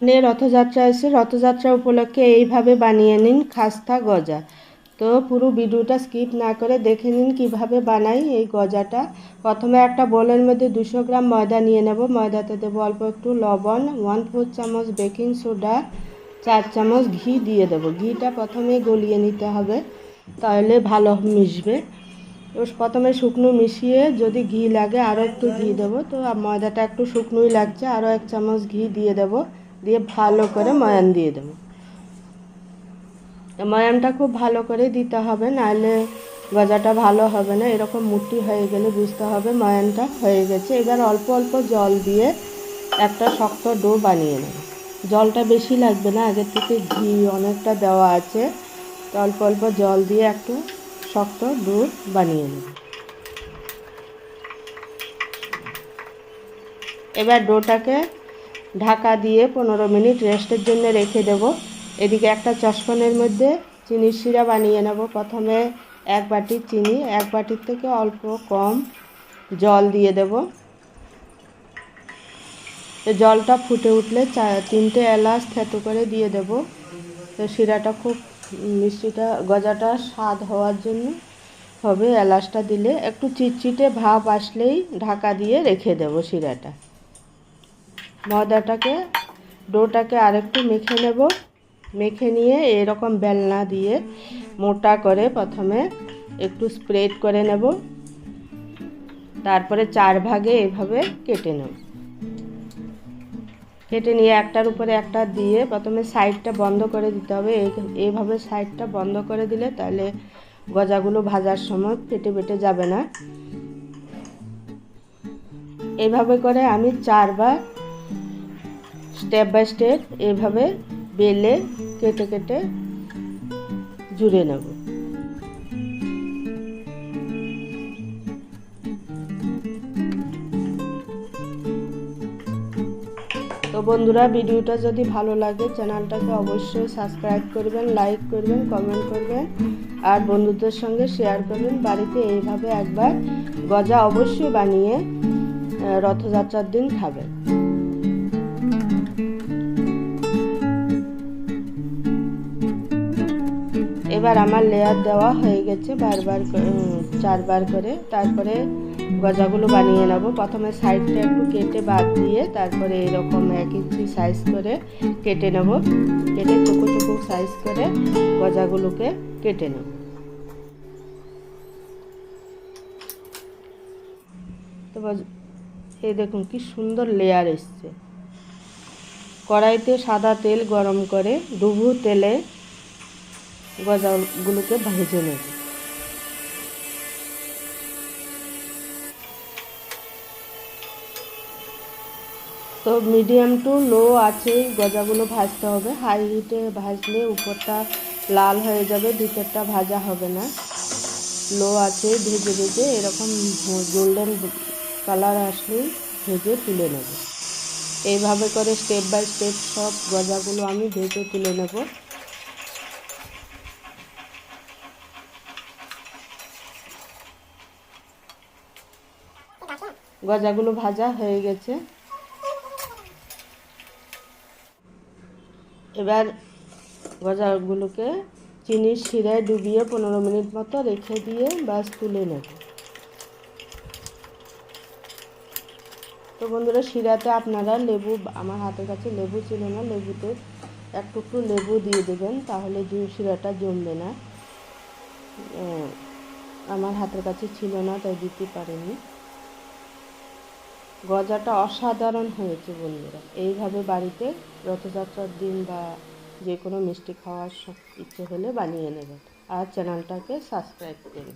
সামনে রথযাত্রা এসে রথযাত্রা উপলক্ষে এইভাবে বানিয়ে নিন খাস্তা গজা। তো পুরো ভিডিওটা স্কিপ না করে দেখে নিন কীভাবে বানাই এই গজাটা। প্রথমে একটা বোলের মধ্যে দুশো গ্রাম ময়দা নিয়ে নেব। ময়দাতে দেবো অল্প একটু লবণ ওয়ান ফোর চামচ বেকিং সোডা চার চামচ ঘি দিয়ে দেবো। ঘিটা প্রথমে গলিয়ে নিতে হবে, তাহলে ভালো মিশবে। তো প্রথমে শুকনো মিশিয়ে যদি ঘি লাগে আরও একটু ঘি দেবো। তো ময়দাটা একটু শুকনোই লাগছে আরও এক চামচ ঘি দিয়ে দেবো। দিয়ে ভালো করে ময়ান দিয়ে দেবো। ময়ানটা খুব ভালো করে দিতে হবে, নাহলে গজাটা ভালো হবে না। এরকম মুটি হয়ে গেলে বুঝতে হবে ময়ানটা হয়ে গেছে। এবার অল্প অল্প জল দিয়ে একটা শক্ত ডো বানিয়ে নেব। জলটা বেশি লাগবে না আগের থেকে ঘি অনেকটা দেওয়া আছে। তো অল্প অল্প জল দিয়ে একটু শক্ত ডো বানিয়ে নেব। এবার ডোটাকে ঢাকা দিয়ে পনেরো মিনিট রেস্টের জন্য রেখে দেব। এদিকে একটা চশপানের মধ্যে চিনির শিরা বানিয়ে নেব। প্রথমে এক বাটি চিনি, এক বাটির থেকে অল্প কম জল দিয়ে দেব। জলটা ফুটে উঠলে চা তিনটে এলাচ থেতো করে দিয়ে দেব। তো শিরাটা খুব মিষ্টিটা, গজাটা স্বাদ হওয়ার জন্য হবে। এলাচটা দিলে একটু চিটচিটে ভাব আসলেই ঢাকা দিয়ে রেখে দেব শিরাটা। ময়দাটাকে, ডোটাকে আরেকটু মেখে নেব। মেখে নিয়ে এরকম বেলনা দিয়ে মোটা করে প্রথমে একটু স্প্রেড করে নেব। তারপরে চার ভাগে এভাবে কেটে নেব। কেটে নিয়ে একটার উপরে একটা দিয়ে প্রথমে সাইডটা বন্ধ করে দিতে হবে। এইভাবে সাইডটা বন্ধ করে দিলে তাহলে গজাগুলো ভাজার সময় পেটে পেটে যাবে না। এইভাবে করে আমি চারবার স্টেপ বাই স্টেপ এভাবে বেলে কেটে কেটে জুড়ে নেব। তো বন্ধুরা, ভিডিওটা যদি ভালো লাগে, চ্যানেলটাকে অবশ্যই সাবস্ক্রাইব করবেন, লাইক করবেন, কমেন্ট করবেন, আর বন্ধুদের সঙ্গে শেয়ার করবেন। বাড়িতে এইভাবে একবার গজা অবশ্যই বানিয়ে রথযাত্রার দিন খাবেন। এবার আমার লেয়ার দেওয়া হয়ে গেছে বারবার চারবার করে। তারপরে গজাগুলো বানিয়ে নেব। প্রথমে সাইডটা একটু কেটে বাদ দিয়ে তারপরে এরকম এক ইঞ্চি সাইজ করে কেটে নেব। কেটে চুকো চুকো সাইজ করে গজাগুলোকে কেটে নেব। তো এই দেখুন কি সুন্দর লেয়ার এসছে। কড়াইতে সাদা তেল গরম করে ডুবু তেলে গজাগুলোকে ভেজে নেব। তো মিডিয়াম টু লো আছে গজাগুলো ভাজতে হবে। হাই হিটে ভাজলে উপরটা লাল হয়ে যাবে, ভিতরটা ভাজা হবে না। লো আছে, ভেজে ভেজে এরকম গোল্ডেন কালার আসলেই ভেজে তুলে নেব। এইভাবে করে স্টেপ বাই স্টেপ সব গজাগুলো আমি ভেজে তুলে নেব। গজাগুলো ভাজা হয়ে গেছে। এবার গজাগুলোকে চিনির শিরায় ডুবিয়ে পনেরো মিনিট মতো রেখে দিয়ে বাস তুলে নেব। তো বন্ধুরা, শিরাতে আপনারা লেবু, আমার হাতের কাছে লেবু ছিল না, লেবুতে এক টুকরো লেবু দিয়ে দেবেন, তাহলে শিরাটা জমবে না। আমার হাতের কাছে ছিল না, তাই দিতে পারিনি। গজাটা অসাধারণ হয়েছে বন্ধুরা। এইভাবে বাড়িতে রথযাত্রার দিন বা যে কোনো মিষ্টি খাওয়ার ইচ্ছে হলে বানিয়ে নেবেন। আর চ্যানেলটাকে সাবস্ক্রাইব করবেন।